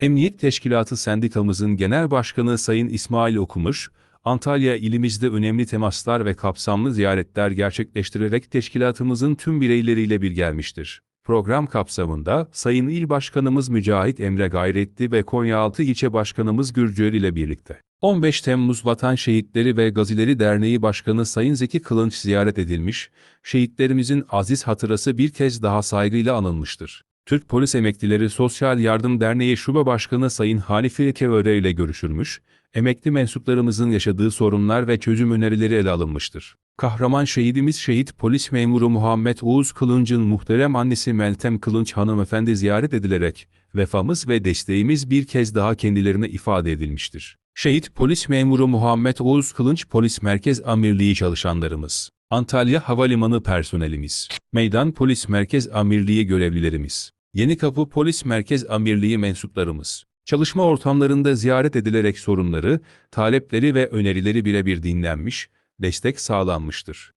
Emniyet Teşkilatı Sendikamızın Genel Başkanı Sayın İsmail Okumuş, Antalya ilimizde önemli temaslar ve kapsamlı ziyaretler gerçekleştirerek teşkilatımızın tüm bireyleriyle bir gelmiştir. Program kapsamında Sayın İl Başkanımız Mücahit Emre Gayretli ve Konyaaltı İlçe Başkanımız Gürcüer ile birlikte 15 Temmuz Vatan Şehitleri ve Gazileri Derneği Başkanı Sayın Zeki Kılınç ziyaret edilmiş, şehitlerimizin aziz hatırası bir kez daha saygıyla anılmıştır. Türk Polis Emeklileri Sosyal Yardım Derneği Şube Başkanı Sayın Hanifi Keöre ile görüşülmüş, emekli mensuplarımızın yaşadığı sorunlar ve çözüm önerileri ele alınmıştır. Kahraman şehidimiz şehit polis memuru Muhammed Oğuz Kılınç'ın muhterem annesi Meltem Kılınç hanımefendi ziyaret edilerek, vefamız ve desteğimiz bir kez daha kendilerine ifade edilmiştir. Şehit polis memuru Muhammed Oğuz Kılınç Polis Merkez Amirliği çalışanlarımız, Antalya Havalimanı personelimiz, Meydan Polis Merkez Amirliği görevlilerimiz, Yenikapı Polis Merkez Amirliği mensuplarımız, çalışma ortamlarında ziyaret edilerek sorunları, talepleri ve önerileri birebir dinlenmiş, destek sağlanmıştır.